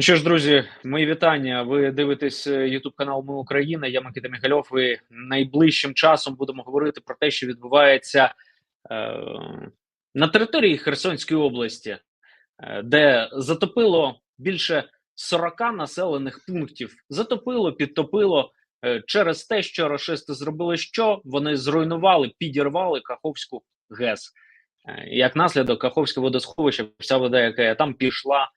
Ну що ж, друзі, мої вітання. Ви дивитесь Ютуб канал Ми Україна. Я Микита Міхальов. І найближчим часом будемо говорити про те, що відбувається е, на території Херсонської області, е, де затопило більше 40 населених пунктів. Затопило, підтопило е, через те, що рашисти зробили що вони зруйнували, підірвали Каховську ГЕС. Е, як наслідок, Каховське водосховище, вся вода, яка там пішла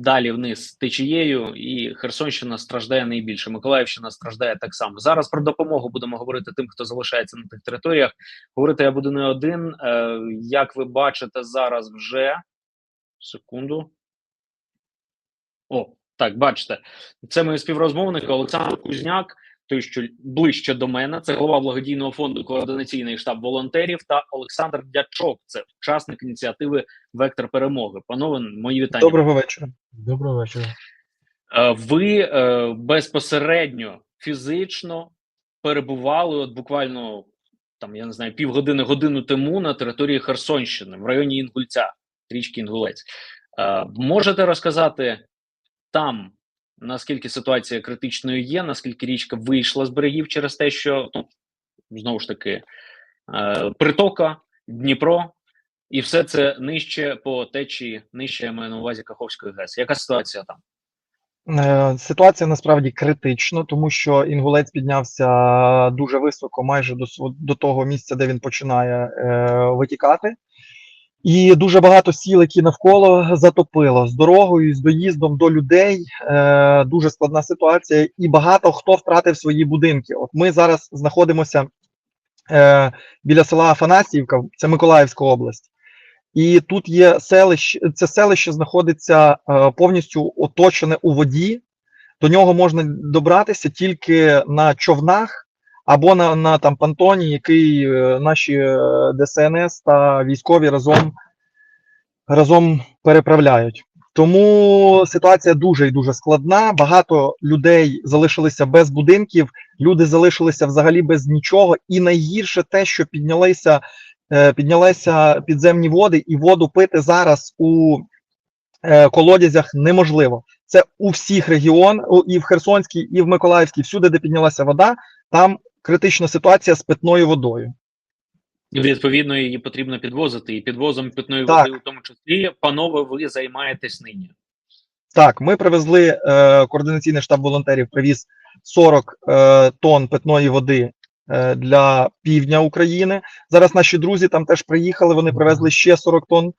далі вниз течією, і Херсонщина страждає найбільше. Миколаївщина страждає так само. Зараз про допомогу будемо говорити тим, хто залишається на тих територіях. Говорити я буду не один. Е, Як ви бачите, зараз вже секунду. О, так, бачите, це мої співрозмовники Олександр Кузняк, той, що ближче до мене, це голова благодійного фонду координаційний штаб волонтерів та Олександр Дячок, це учасник ініціативи Вектор перемоги. Панове, мої вітання. Доброго вечора. Доброго вечора. Е, Ви е, безпосередньо фізично перебували, от буквально там я не знаю, півгодини годину тому на території Херсонщини в районі Інгульця, річки Інгулець. Е, Можете розказати там, наскільки ситуація критичною є, наскільки річка вийшла з берегів через те, що ну, знову ж таки е, притока, Дніпро, і все це нижче по течії, нижче я маю на увазі Каховської ГЕС. Яка ситуація там? Е, Ситуація насправді критична, тому що інгулець піднявся дуже високо, майже до до того місця, де він починає е, витікати. І дуже багато сіл, які навколо затопило з дорогою, з доїздом до людей. Е, дуже складна ситуація, і багато хто втратив свої будинки. От ми зараз знаходимося е, біля села Афанасіївка, це Миколаївська область. І тут є селище, це селище знаходиться е, повністю оточене у воді. До нього можна добратися тільки на човнах або на, на там понтоні, який е, наші е, ДСНС та військові разом, разом переправляють. Тому ситуація дуже і дуже складна. Багато людей залишилися без будинків, люди залишилися взагалі без нічого. І найгірше те, що піднялися е, піднялися підземні води, і воду пити зараз у колодязях неможливо. Це у всіх регіонах, і в Херсонській, і в Миколаївській, всюди, де піднялася вода, там критична ситуація з питною водою. І відповідно її потрібно підвозити. І підвозом питної Так. води, у тому числі, панове, ви займаєтесь нині. Так, ми привезли е, координаційний штаб волонтерів, привіз 40 е, тонн питної води е, для півдня України. Зараз наші друзі там теж приїхали. Вони привезли ще 40 тонн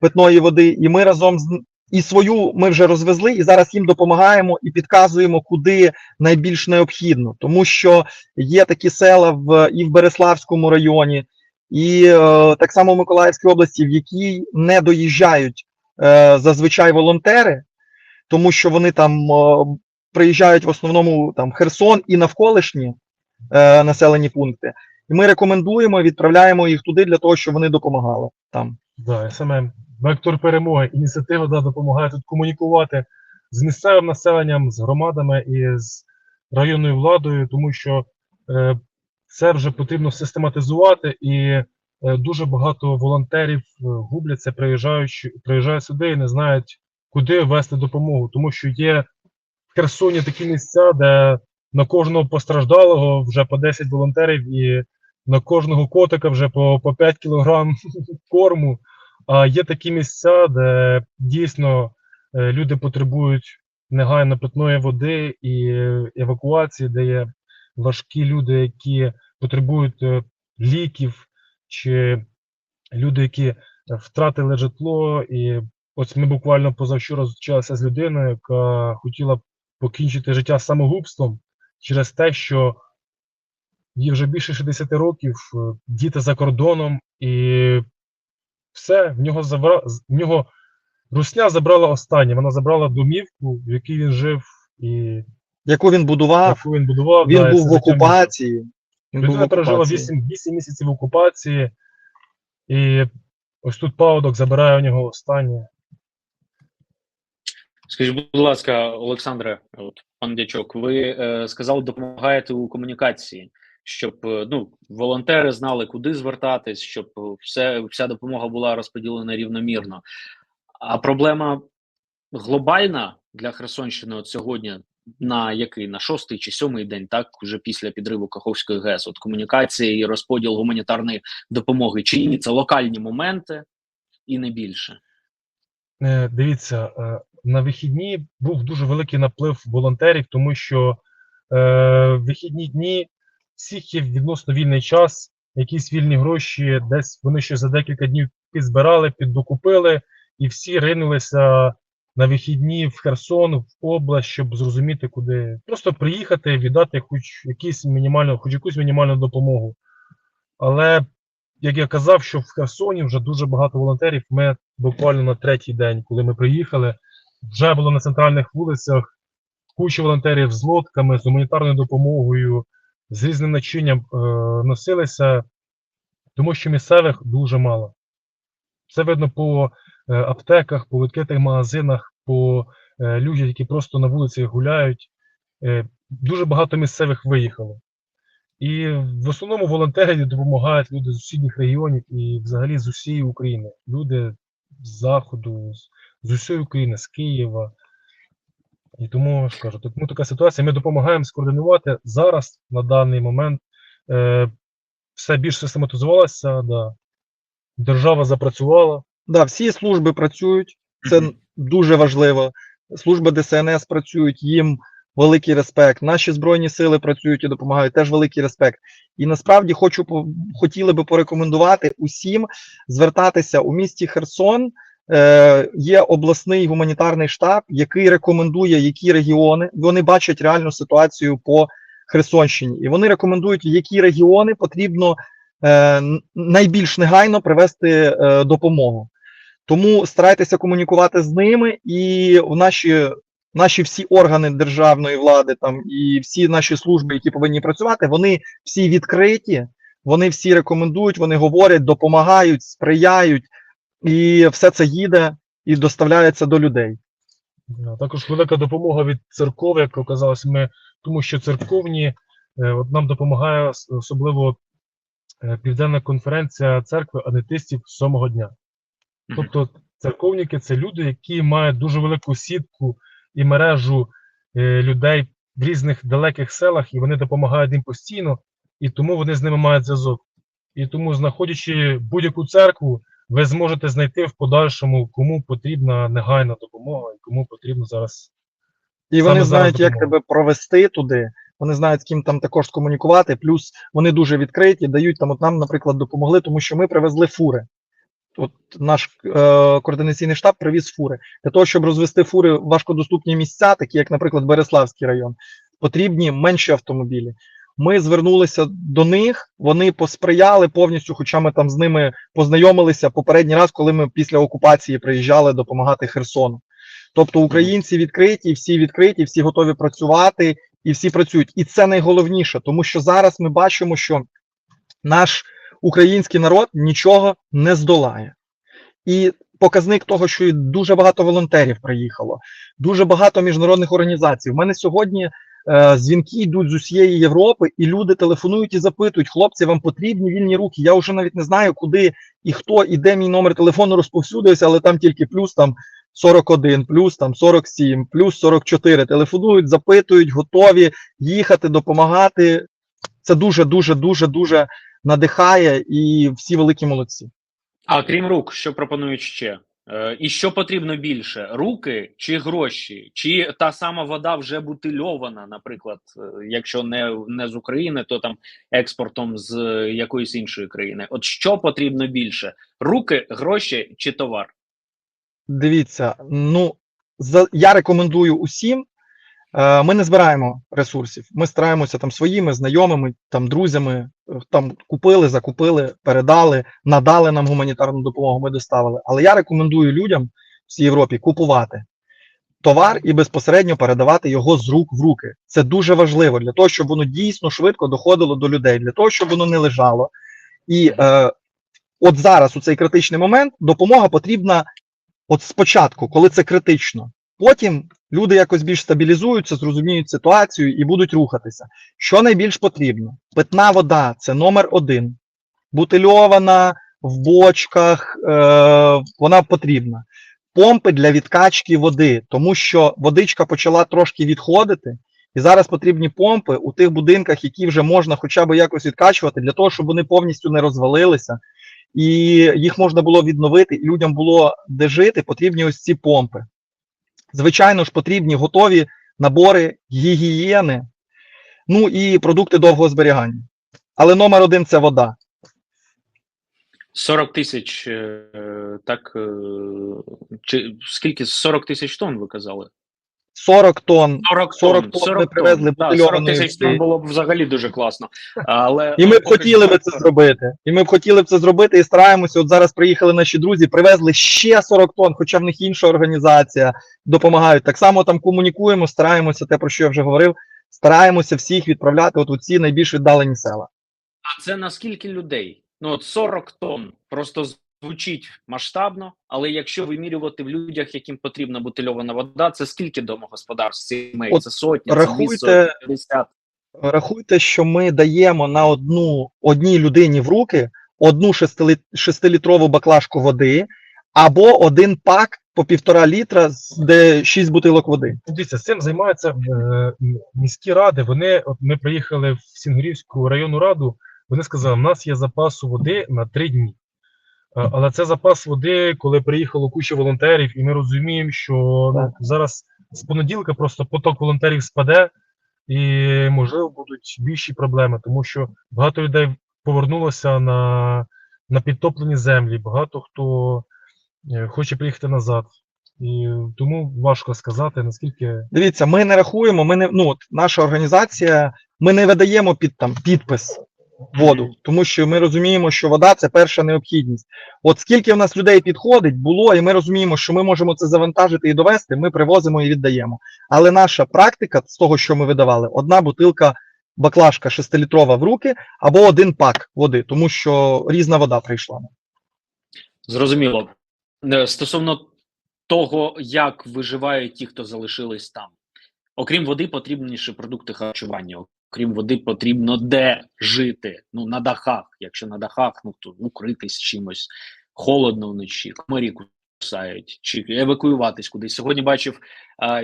питної води, і ми разом з і свою ми вже розвезли, і зараз їм допомагаємо і підказуємо, куди найбільш необхідно, тому що є такі села в і в Береславському районі, і е, так само в Миколаївській області, в якій не доїжджають е, зазвичай волонтери тому що вони там е, приїжджають в основному там Херсон і навколишні е, населені пункти. І ми рекомендуємо, відправляємо їх туди для того, щоб вони допомагали там. Да, саме вектор перемоги, ініціатива да, допомагає тут комунікувати з місцевим населенням, з громадами і з районною владою, тому що е, це вже потрібно систематизувати, і е, дуже багато волонтерів е, губляться, приїжджаючи, приїжджають сюди і не знають, куди вести допомогу, тому що є в Херсоні такі місця, де на кожного постраждалого вже по 10 волонтерів і на кожного котика вже по, по 5 кілограм корму. А є такі місця, де дійсно е, люди потребують негайно питної води і евакуації, де є важкі люди, які потребують е, ліків, чи люди, які втратили житло. І ось ми буквально позавчора зустрічалися з людиною, яка хотіла покінчити життя самогубством через те, що їй вже більше 60 років, е, діти за кордоном, і все, в нього забра... в нього русня забрала останнє. Вона забрала домівку, в якій він жив, і Яку він будував, яку він будував. він да, був в окупації. Він Людина окупації. 8, 8 місяців в окупації, і ось тут паводок забирає у нього останнє. Скажіть, будь ласка, Олександре, от пан Дячок, ви е, сказали, допомагаєте у комунікації, щоб е, ну волонтери знали, куди звертатись, щоб е, все вся допомога була розподілена рівномірно. А проблема глобальна для Херсонщини от сьогодні на який на шостий чи сьомий день, так уже після підриву Каховської ГЕС, от комунікації і розподіл гуманітарної допомоги, чи ні, це локальні моменти і не більше. Е, Дивіться, на вихідні був дуже великий наплив волонтерів, тому що е, вихідні дні всіх є відносно вільний час, якісь вільні гроші, десь вони ще за декілька днів підзбирали, піддокупили, і всі ринулися на вихідні в Херсон, в область, щоб зрозуміти, куди просто приїхати, віддати хоч якісь мінімальну, хоч якусь мінімальну допомогу. Але як я казав, що в Херсоні вже дуже багато волонтерів. Ми буквально на третій день, коли ми приїхали, вже було на центральних вулицях куча волонтерів з лодками, з гуманітарною допомогою, з різним начинням е, носилися, тому що місцевих дуже мало. Це видно по е, аптеках, по відкритих магазинах, по е, людях, які просто на вулиці гуляють. Е, дуже багато місцевих виїхало. І в основному волонтери допомагають люди з сусідніх регіонів і взагалі з усієї України. Люди з Заходу, з, з усієї України, з Києва. І тому я кажу, тому така ситуація. Ми допомагаємо скоординувати зараз, на даний момент, е, все більш систематизувалося, да. держава запрацювала. Да, всі служби працюють, це дуже важливо. Служби ДСНС працюють, їм великий респект. Наші збройні сили працюють і допомагають, теж великий респект. І насправді хочу хотіли би порекомендувати усім звертатися у місті Херсон. Е, є обласний гуманітарний штаб, який рекомендує, які регіони. Вони бачать реальну ситуацію по Херсонщині, і вони рекомендують, які регіони потрібно е, найбільш негайно привести е, допомогу. Тому старайтеся комунікувати з ними, і в наші, наші всі органи державної влади там і всі наші служби, які повинні працювати, вони всі відкриті, вони всі рекомендують, вони говорять, допомагають, сприяють, і все це їде і доставляється до людей. Також велика допомога від церков, як оказалось, ми, тому що церковні е, от нам допомагає особливо е, Південна конференція церкви адвентистів сьомого дня. Тобто церковники це люди, які мають дуже велику сітку і мережу е, людей в різних далеких селах, і вони допомагають їм постійно, і тому вони з ними мають зв'язок. І тому, знаходячи будь-яку церкву, ви зможете знайти в подальшому, кому потрібна негайна допомога і кому потрібно зараз. І вони знають, як тебе провести туди. Вони знають, з ким там також комунікувати. Плюс вони дуже відкриті, дають там. От нам, наприклад, допомогли, тому що ми привезли фури. От наш е, координаційний штаб привіз фури. Для того, щоб розвести фури в важкодоступні місця, такі як, наприклад, Береславський район, потрібні менші автомобілі. Ми звернулися до них, вони посприяли повністю, хоча ми там з ними познайомилися попередній раз, коли ми після окупації приїжджали допомагати Херсону. Тобто українці відкриті, всі відкриті, всі готові працювати і всі працюють. І це найголовніше, тому що зараз ми бачимо, що наш український народ нічого не здолає. І показник того, що дуже багато волонтерів приїхало, дуже багато міжнародних організацій. У мене сьогодні дзвінки йдуть з усієї Європи, і люди телефонують і запитують: хлопці, вам потрібні вільні руки. Я вже навіть не знаю, куди і хто, і де мій номер телефону розповсюдився, але там тільки плюс там 41, плюс там 47, плюс 44. Телефонують, запитують, готові їхати, допомагати. Це дуже, дуже, дуже, дуже надихає, і всі великі молодці. А крім рук, що пропонують ще? Е, і що потрібно більше: руки чи гроші, чи та сама вода вже бутильована, наприклад, е, якщо не, не з України, то там експортом з е, якоїсь іншої країни. От що потрібно більше: руки, гроші чи товар? Дивіться, ну за, я рекомендую усім. Е, ми не збираємо ресурсів. Ми стараємося там своїми знайомими, там друзями, е, там купили, закупили, передали, надали нам гуманітарну допомогу. Ми доставили. Але я рекомендую людям всій Європі купувати товар і безпосередньо передавати його з рук в руки. Це дуже важливо для того, щоб воно дійсно швидко доходило до людей, для того, щоб воно не лежало. І е, от зараз, у цей критичний момент, допомога потрібна от спочатку, коли це критично. Потім люди якось більш стабілізуються, зрозуміють ситуацію і будуть рухатися. Що найбільш потрібно? Питна вода це номер один. Бутильована в бочках, е, вона потрібна. помпи для відкачки води, тому що водичка почала трошки відходити, і зараз потрібні помпи у тих будинках, які вже можна хоча б якось відкачувати, для того, щоб вони повністю не розвалилися, і їх можна було відновити, і людям було де жити, потрібні ось ці помпи. Звичайно ж, потрібні готові набори гігієни, ну і продукти довгого зберігання. Але номер один це вода. 40 тисяч, е, так, е, чи скільки? 40 тисяч тонн ви казали? 40 тонн 40 40 тонн. тонн 40 ми привезли Да, 40 тисяч тонн було б взагалі дуже класно. Але, І ми б хотіли би це зробити. І ми б хотіли б це зробити і стараємося. От зараз приїхали наші друзі, привезли ще 40 тонн, хоча в них інша організація допомагають. Так само там комунікуємо, стараємося, те, про що я вже говорив, стараємося всіх відправляти от у ці найбільш віддалені села. А це на скільки людей? Ну от 40 тонн просто звучить масштабно, але якщо вимірювати в людях, яким потрібна бутильована вода, це скільки домогосподарств сімей? От Це сотні, рахуйте- сотні, 50. Рахуйте, що ми даємо на одну одній людині в руки одну шестилітрову баклажку води або один пак по півтора літра, де 6 бутилок води. Дивіться, цим займаються е, міські ради. Вони, от ми приїхали в Сінгурівську районну раду, вони сказали, у нас є запасу води на три дні. А, Але це запас води, коли приїхало куча волонтерів, і ми розуміємо, що ну, зараз з понеділка просто поток волонтерів спаде, і можливо будуть більші проблеми, тому що багато людей повернулося на, на підтоплені землі, багато хто е, хоче приїхати назад. І тому важко сказати, наскільки Дивіться, ми не рахуємо, ми не ну от наша організація, ми не видаємо під там підпис воду, тому що ми розуміємо, що вода це перша необхідність. От скільки в нас людей підходить, було, і ми розуміємо, що ми можемо це завантажити і довести, ми привозимо і віддаємо. Але наша практика з того, що ми видавали, одна бутилка баклажка 6-літрова в руки або один пак води, тому що різна вода прийшла. Зрозуміло. Е, Стосовно того, як виживають ті, хто залишились там. Окрім води, потрібні ще продукти харчування. Окрім води, потрібно де жити. Ну, на дахах. Якщо на дахах, ну то укритись чимось, холодно вночі, комарі кусають, чи евакуюватись кудись. Сьогодні бачив а,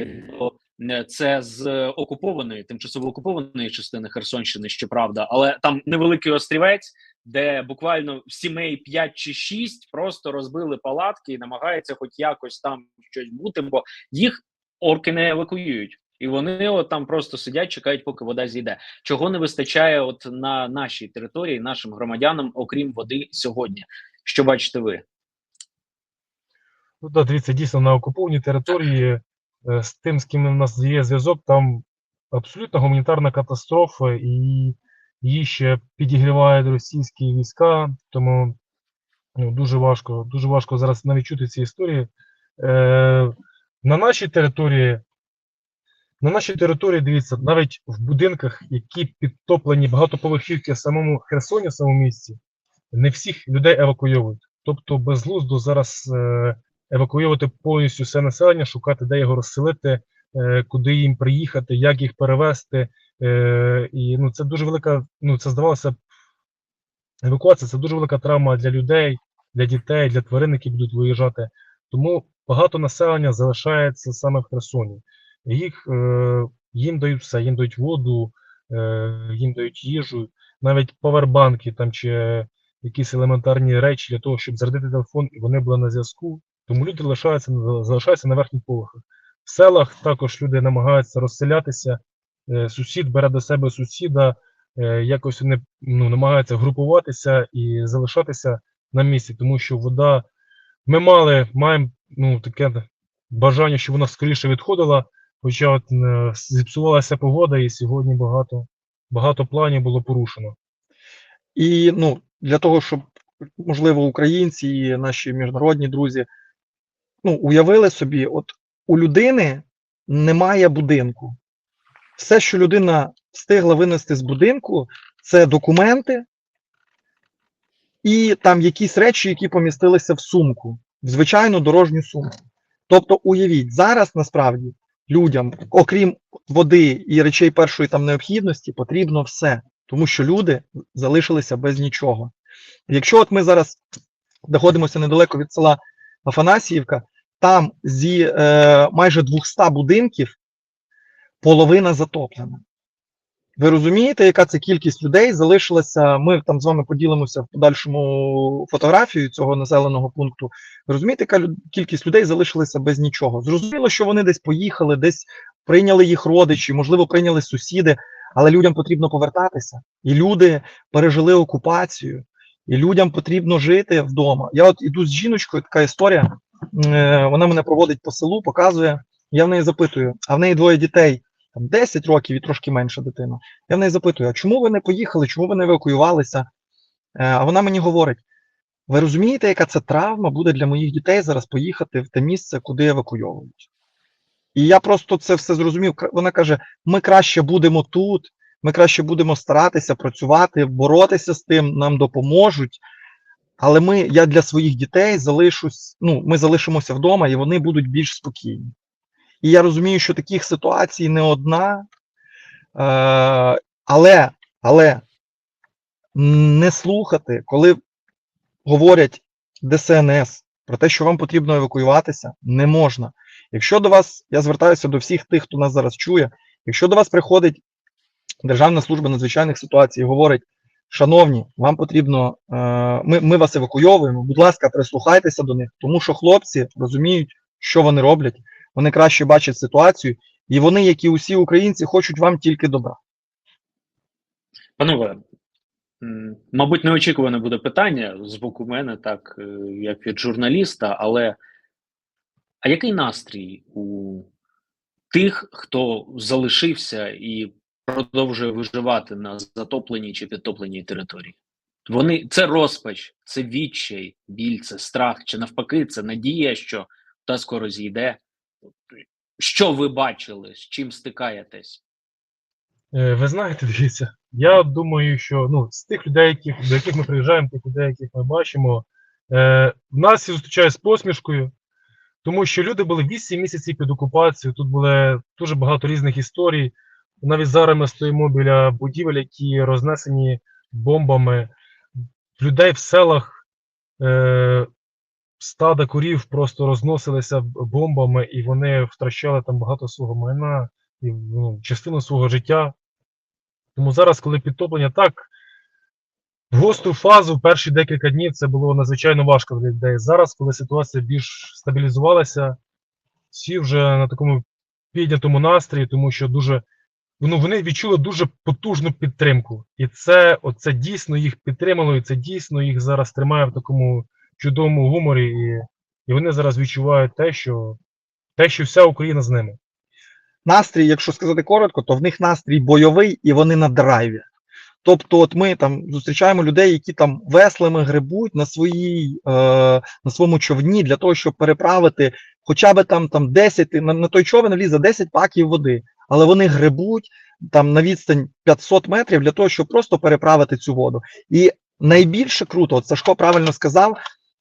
це з окупованої, тимчасово окупованої частини Херсонщини, щоправда, але там невеликий острівець, де буквально сімей 5 чи 6 просто розбили палатки і намагаються хоч якось там щось бути, бо їх орки не евакуюють. І вони от там просто сидять, чекають, поки вода зійде. Чого не вистачає от на нашій території, нашим громадянам, окрім води сьогодні? Що бачите ви? Ну, да, дивіться, дійсно на окупованій території е, з тим, з ким у нас є зв'язок, там абсолютно гуманітарна катастрофа, і її ще підігрівають російські війська, тому ну, дуже важко, дуже важко зараз навіть чути ці історії. Е, на нашій території, на нашій території, дивіться, навіть в будинках, які підтоплені багатоповерхівки в самому Херсоні, в самому місті, не всіх людей евакуйовують. Тобто безглуздо зараз е, евакуювати повністю все населення, шукати, де його розселити, е, куди їм приїхати, як їх перевезти. Е, і ну, це дуже велика, ну це здавалося евакуація це дуже велика травма для людей, для дітей, для тварин, які будуть виїжджати. Тому багато населення залишається саме в Херсоні. Їх, е, їм дають все, їм дають воду, е, їм дають їжу, навіть павербанки там чи якісь елементарні речі для того, щоб зарядити телефон, і вони були на зв'язку. Тому люди залишаються, залишаються на верхніх поверхах. В селах також люди намагаються розселятися. Е, Сусід бере до себе сусіда, якось вони ну, намагаються групуватися і залишатися на місці, тому що вода. Ми мали, маємо ну, таке бажання, щоб вона скоріше відходила, хоча от, е, зіпсувалася погода, і сьогодні багато, багато планів було порушено. І ну, для того, щоб, можливо, українці і наші міжнародні друзі ну, уявили собі, от у людини немає будинку. Все, що людина встигла винести з будинку, це документи і там якісь речі, які помістилися в сумку, в звичайну дорожню сумку. Тобто, уявіть, зараз насправді людям, окрім води і речей першої там необхідності, потрібно все, тому що люди залишилися без нічого. Якщо от ми зараз знаходимося недалеко від села Афанасіївка, Там зі е, майже 200 будинків половина затоплена. Ви розумієте, яка це кількість людей залишилася? Ми там з вами поділимося в подальшому фотографією цього населеного пункту. Ви розумієте, яка кількість людей залишилася без нічого? Зрозуміло, що вони десь поїхали, десь прийняли їх родичі, можливо, прийняли сусіди, але людям потрібно повертатися. І люди пережили окупацію, і людям потрібно жити вдома. Я от іду з жіночкою, така історія. е, Вона мене проводить по селу, показує. Я в неї запитую, а в неї двоє дітей, там 10 років і трошки менша дитина. Я в неї запитую, а чому ви не поїхали, чому ви не евакуювалися? Е, А вона мені говорить: ви розумієте, яка це травма буде для моїх дітей зараз поїхати в те місце, куди евакуйовують? І я просто це все зрозумів. Вона каже: ми краще будемо тут, ми краще будемо старатися працювати, боротися з тим, нам допоможуть. Але ми, я для своїх дітей залишусь, ну, ми залишимося вдома, і вони будуть більш спокійні. І я розумію, що таких ситуацій не одна. Е, але, але не слухати, коли говорять ДСНС про те, що вам потрібно евакуюватися, не можна. Якщо до вас, я звертаюся до всіх тих, хто нас зараз чує, якщо до вас приходить Державна служба надзвичайних ситуацій і говорить, шановні, вам потрібно, е, ми, ми вас евакуйовуємо, будь ласка, прислухайтеся до них, тому що хлопці розуміють, що вони роблять, вони краще бачать ситуацію, і вони, як і усі українці, хочуть вам тільки добра. Панове, мабуть, неочікуване буде питання з боку мене, так е, як від журналіста, але а який настрій у тих, хто залишився і продовжує виживати на затопленій чи підтопленій території? Вони це розпач, це відчай, біль, це страх, чи навпаки, це надія, що та скоро зійде. Що ви бачили, з чим стикаєтесь? Е, Ви знаєте, дивіться, я думаю, що ну, з тих людей, яких, до яких ми приїжджаємо, тих людей, яких ми бачимо, е, нас всі зустрічають з посмішкою, тому що люди були 8 місяців під окупацією, тут було дуже багато різних історій. Навіть зараз ми стоїмо біля будівель, які рознесені бомбами. Людей в селах е, стада курів просто розносилися бомбами, і вони втрачали там багато свого майна і ну, частину свого життя. Тому зараз, коли підтоплення так, в гостру фазу перші декілька днів це було надзвичайно важко для людей. Зараз, коли ситуація більш стабілізувалася, всі вже на такому піднятому настрої, тому що дуже ну, вони відчули дуже потужну підтримку. І це, оце дійсно їх підтримало, і це дійсно їх зараз тримає в такому чудовому гуморі. І, і вони зараз відчувають те, що, те, що вся Україна з ними. настрій, якщо сказати коротко, то в них настрій бойовий і вони на драйві. Тобто, от ми там зустрічаємо людей, які там веслами грибуть на своїй е, на своєму човні для того, щоб переправити хоча б там, там 10, на, на той човен влізе 10 паків води, але вони грибуть там на відстань 500 метрів для того, щоб просто переправити цю воду. І найбільше круто, от Сашко правильно сказав,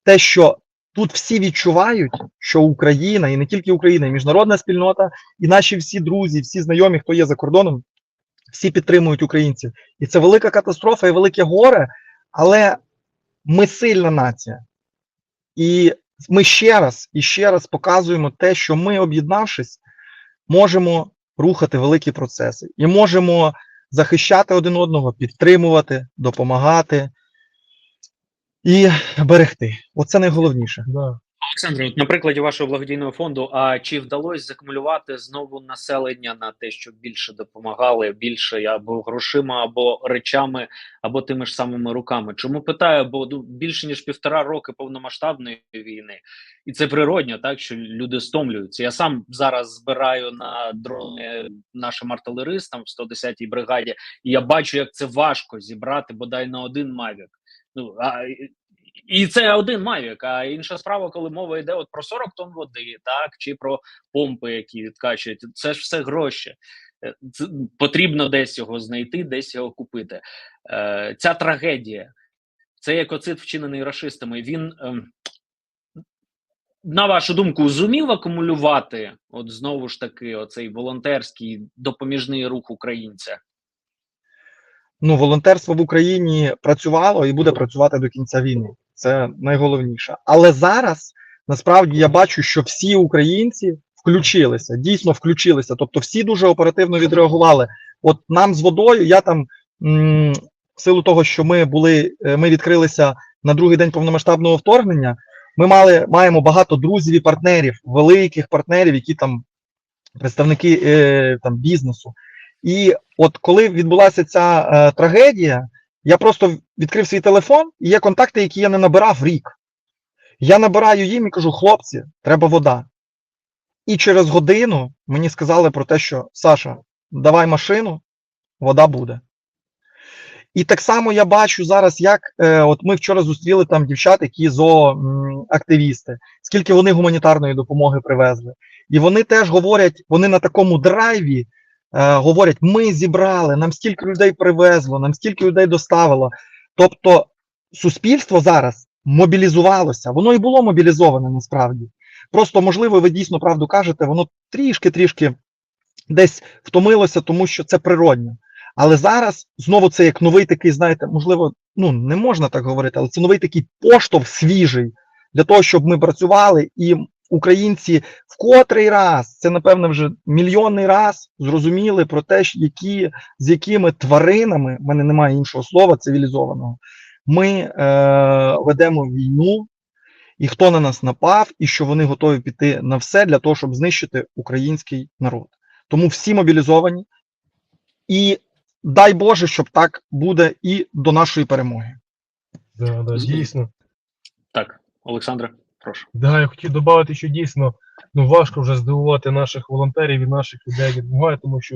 те, що тут всі відчувають, що Україна, і не тільки Україна, і міжнародна спільнота, і наші всі друзі, всі знайомі, хто є за кордоном, всі підтримують українців. І це велика катастрофа і велике горе, але ми сильна нація. І ми ще раз і ще раз показуємо те, що ми, об'єднавшись, можемо рухати великі процеси і можемо захищати один одного, підтримувати, допомагати і берегти. Оце найголовніше. Да. Олександре, от на прикладі вашого благодійного фонду, а чи вдалося закумулювати знову населення на те, щоб більше допомагали, більше або грошима, або речами, або тими ж самими руками? Чому питаю? Бо ну, більше ніж півтора роки повномасштабної війни, і це природньо, так що люди стомлюються. Я сам зараз збираю на дрони нашим артилеристам в 110-й бригаді, і я бачу, як це важко зібрати бодай на один мавік. Ну а і це один Мавік, а інша справа, коли мова йде от про 40 тонн води, так чи про помпи, які відкачують. Це ж все гроші. Е, Це, потрібно десь його знайти, десь його купити. Е, Ця трагедія, цей екоцид, вчинений рашистами, він. ем, на вашу думку, зумів акумулювати, от знову ж таки, оцей волонтерський допоміжний рух українця? Ну, волонтерство в Україні працювало і буде працювати до кінця війни. Це найголовніше. Але зараз насправді я бачу, що всі українці включилися, дійсно включилися. Тобто всі дуже оперативно відреагували. От нам з водою, я там м, в силу того, що ми були, е, ми відкрилися на другий день повномасштабного вторгнення. Ми мали маємо багато друзів і партнерів, великих партнерів, які там представники е, там бізнесу. І от коли відбулася ця е, трагедія, я просто відкрив свій телефон, і є контакти, які я не набирав рік. Я набираю їм і кажу: хлопці, треба вода. І через годину мені сказали про те, що Саша, давай машину, вода буде. І так само я бачу зараз, як е, от ми вчора зустріли там дівчат, які зооактивісти, скільки вони гуманітарної допомоги привезли. І вони теж говорять, вони на такому драйві говорять: ми зібрали, нам стільки людей привезло, нам стільки людей доставило. Тобто суспільство зараз мобілізувалося, воно і було мобілізоване насправді. Просто, можливо, ви дійсно правду кажете, воно трішки-трішки десь втомилося, тому що це природньо. Але зараз знову це як новий такий, знаєте, можливо, ну не можна так говорити, але це новий такий поштовх свіжий для того, щоб ми працювали і українці в котрий раз, це напевно вже мільйонний раз зрозуміли про те, які, з якими тваринами, в мене немає іншого слова цивілізованого, ми е, ведемо війну, і хто на нас напав, і що вони готові піти на все для того, щоб знищити український народ. Тому всі мобілізовані, і дай Боже, щоб так буде і до нашої перемоги. Да, да, дійсно. Так, Олександре, прошу. Да, я хотів додати, що дійсно ну, важко вже здивувати наших волонтерів і наших людей допомагає, тому що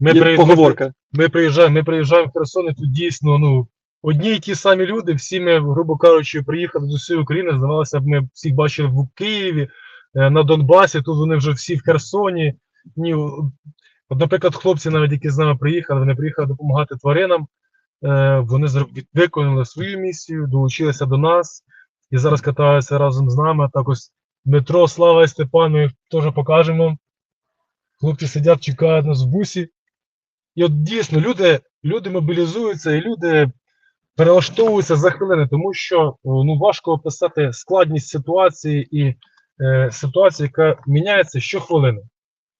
ми, Є поговорка. ми приїжджаємо, ми приїжджаємо в Херсон, і тут дійсно ну, одні й ті самі люди, всі ми, грубо кажучи, приїхали з усієї України. Здавалося б, ми всіх бачили в Києві, е, на Донбасі, тут вони вже всі в Херсоні. Ні, от, наприклад, хлопці, навіть які з нами приїхали, вони приїхали допомагати тваринам. Е, вони зроб- від- виконали свою місію, долучилися до нас і зараз катаються разом з нами. Так ось Дмитро, Слава і Степан, ми теж покажемо. Хлопці сидять, чекають нас в бусі. І от дійсно люди, люди мобілізуються і люди перелаштовуються за хвилини, тому що ну, важко описати складність ситуації і е, ситуацію, яка міняється щохвилини.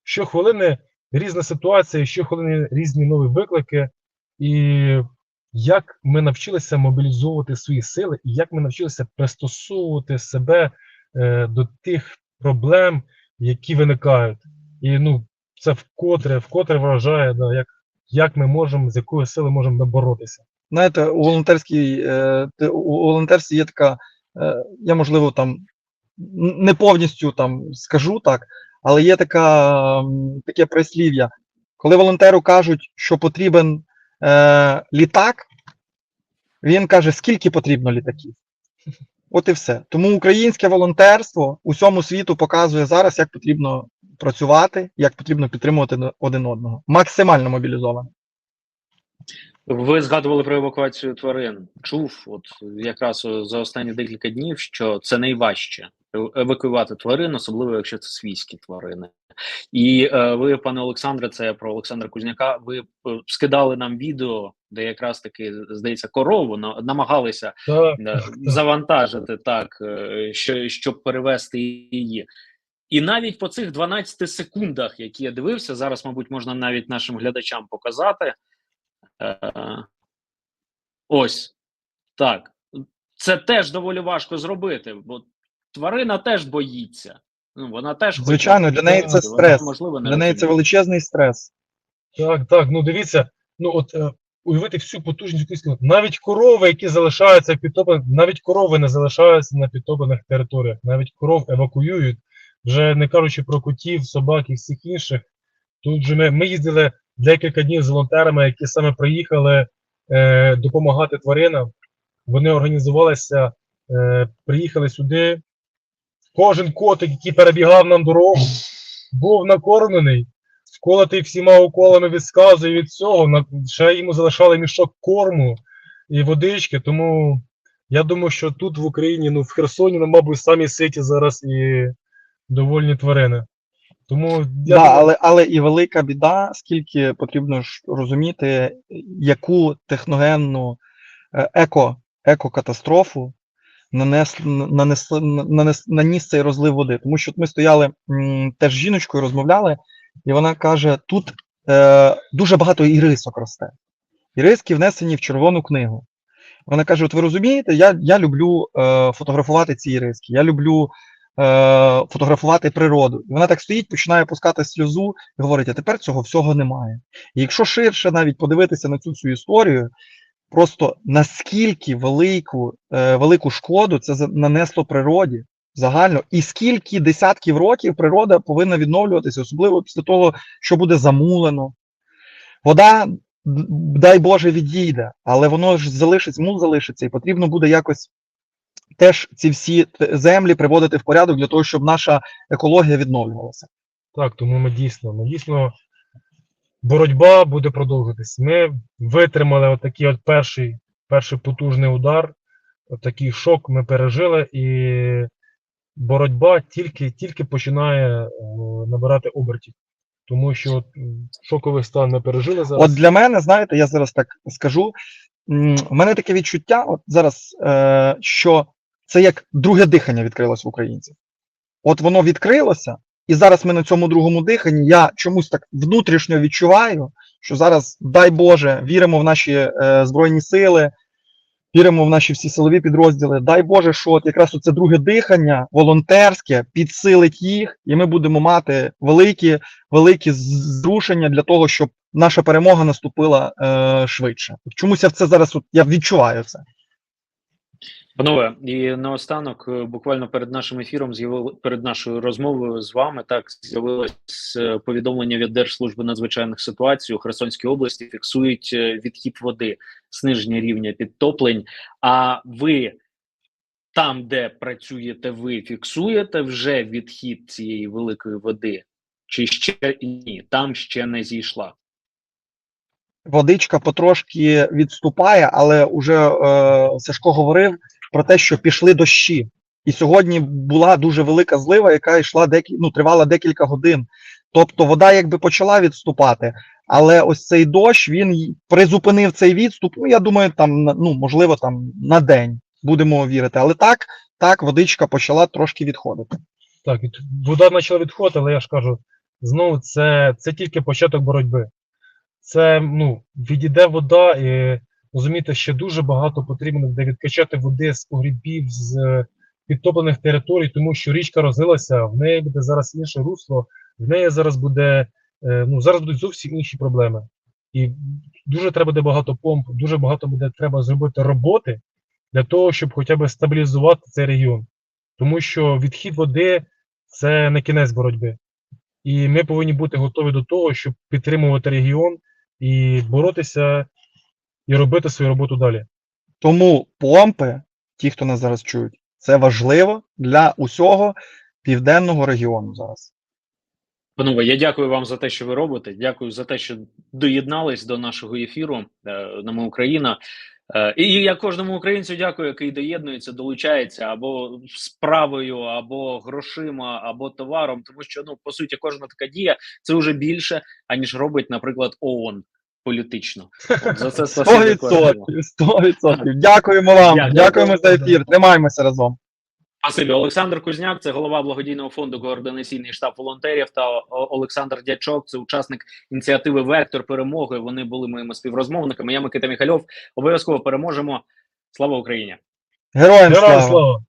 Щохвилини різна ситуація, щохвилини різні нові виклики. І як ми навчилися мобілізовувати свої сили, і як ми навчилися пристосовувати себе е, до тих проблем, які виникають. І ну, це вкотре, вкотре вражає, да, як, як ми можемо, з якою сили можемо наборотися. Знаєте, у волонтерській е, у волонтерстві є така, е, я можливо там не повністю там скажу так, але є така, таке прислів'я. Коли волонтеру кажуть, що потрібен е, літак, він каже, скільки потрібно літаків. От і все. Тому українське волонтерство усьому світу показує зараз, як потрібно працювати, як потрібно підтримувати один одного. Максимально мобілізовано. Ви згадували про евакуацію тварин. Чув, от якраз за останні декілька днів, що це найважче евакуювати тварин, особливо якщо це свійські тварини. І е, ви, пане Олександре, це про Олександра Кузняка. Ви е, скидали нам відео, де якраз таки здається корову на, намагалися Так, е, завантажити так, е, що, щоб перевести її. І навіть по цих 12 секундах, які я дивився, зараз, мабуть, можна навіть нашим глядачам показати. Е, ось так. Це теж доволі важко зробити, бо тварина теж боїться. Ну, вона теж хоче Звичайно, для неї це вона, стрес. можливо, не Для неї це розуміє. величезний стрес. так, так. Ну дивіться, ну от е, уявити всю потужність українського. Навіть корови, які залишаються підтоплених, навіть корови не залишаються на підтоплених територіях, навіть коров евакуюють, вже не кажучи про котів, собак і всіх інших. Тут же ми, ми їздили декілька днів з волонтерами, які саме приїхали е, допомагати тваринам. Вони організувалися, е, приїхали сюди. Кожен котик, який перебігав нам дорогу, був накормлений, вколотий всіма уколами від сказу і від цього. Ще йому залишали мішок корму і водички. Тому я думаю, що тут в Україні, ну в Херсоні, ну, мабуть, самі ситі зараз і довольні тварини. Тому я Да, думаю, але, але і велика біда, скільки потрібно ж розуміти, яку техногенну е, еко, екокатастрофу нанес, нанес, нанес, наніс цей розлив води. Тому що ми стояли теж з жіночкою, розмовляли, і вона каже: тут е, дуже багато ірисок росте. Іриски внесені в червону книгу. Вона каже: От ви розумієте, я, я люблю е, фотографувати ці іриски, я люблю е, фотографувати природу. І вона так стоїть, починає пускати сльозу і говорить: а тепер цього всього немає. І якщо ширше навіть подивитися на цю всю історію, просто наскільки велику, е, велику шкоду це нанесло природі загально, і скільки десятків років природа повинна відновлюватися, особливо після того, що буде замулено. Вода, дай Боже, відійде, але воно ж залишиться, мул залишиться, і потрібно буде якось теж ці всі землі приводити в порядок для того, щоб наша екологія відновлювалася. Так, тому ми дійсно, ми дійсно боротьба буде продовжуватись. Ми витримали отакий от перший, перший потужний удар, отакий шок ми пережили, і боротьба тільки, тільки починає е, набирати обертів. Тому що от, шоковий стан ми пережили зараз. От для мене, знаєте, я зараз так скажу. У мене таке відчуття, от зараз, е, що це як друге дихання відкрилось в українців. От воно відкрилося, і зараз ми на цьому другому диханні. Я чомусь так внутрішньо відчуваю, що зараз, дай Боже, віримо в наші е, збройні сили, віримо в наші всі силові підрозділи. Дай Боже, що от якраз оце друге дихання волонтерське підсилить їх, і ми будемо мати великі, великі зрушення для того, щоб наша перемога наступила е, швидше. Чомусь я в це зараз от, я відчуваю це. Панове, і наостанок, е, буквально перед нашим ефіром, з'явили перед нашою розмовою з вами так з'явилось е, повідомлення від Держслужби надзвичайних ситуацій у Херсонській області. Фіксують е, відхід води, зниження рівня підтоплень. А ви там, де працюєте, ви фіксуєте вже відхід цієї великої води, чи ще ні? Там ще не зійшла. Водичка потрошки відступає, але уже е, Сашко говорив про те, що пішли дощі. І сьогодні була дуже велика злива, яка йшла декі, ну, тривала декілька годин. Тобто вода якби почала відступати, але ось цей дощ він призупинив цей відступ. Ну, я думаю, там ну, можливо, там на день будемо вірити. Але так, так, водичка почала трошки відходити. Так, вода почала відходити, але я ж кажу, знову це, це тільки початок боротьби. Це ну, відійде вода, і розумієте, ще дуже багато потрібно буде відкачати води з погрібів, з е, підтоплених територій, тому що річка розлилася, в неї буде зараз інше русло, в неї зараз буде, е, ну, зараз будуть зовсім інші проблеми. І дуже треба буде багато помп, дуже багато буде треба зробити роботи для того, щоб хоча б стабілізувати цей регіон. Тому що відхід води це не кінець боротьби. І ми повинні бути готові до того, щоб підтримувати регіон і боротися і робити свою роботу далі. Тому помпи, ті, хто нас зараз чують, це важливо для усього південного регіону зараз. Панове, я дякую вам за те, що ви робите. Дякую за те, що доєднались до нашого ефіру е, на ми Україна. Е, І я кожному українцю дякую, який доєднується, долучається або справою, або грошима, або товаром. Тому що ну по суті, кожна така дія це вже більше, аніж робить, наприклад, ООН політично. От за це Сто спасибі кожному. відсотків, сто відсотків. Дякуємо вам, Дякую. дякуємо за ефір. Тримаємося разом. Спасибі. Олександр Кузняк, це голова благодійного фонду координаційний штаб волонтерів. Та Олександр Дячок, це учасник ініціативи Вектор перемоги. Вони були моїми співрозмовниками. Я Микита Міхальов. Обов'язково переможемо. Слава Україні! Героям Героям слава! слава!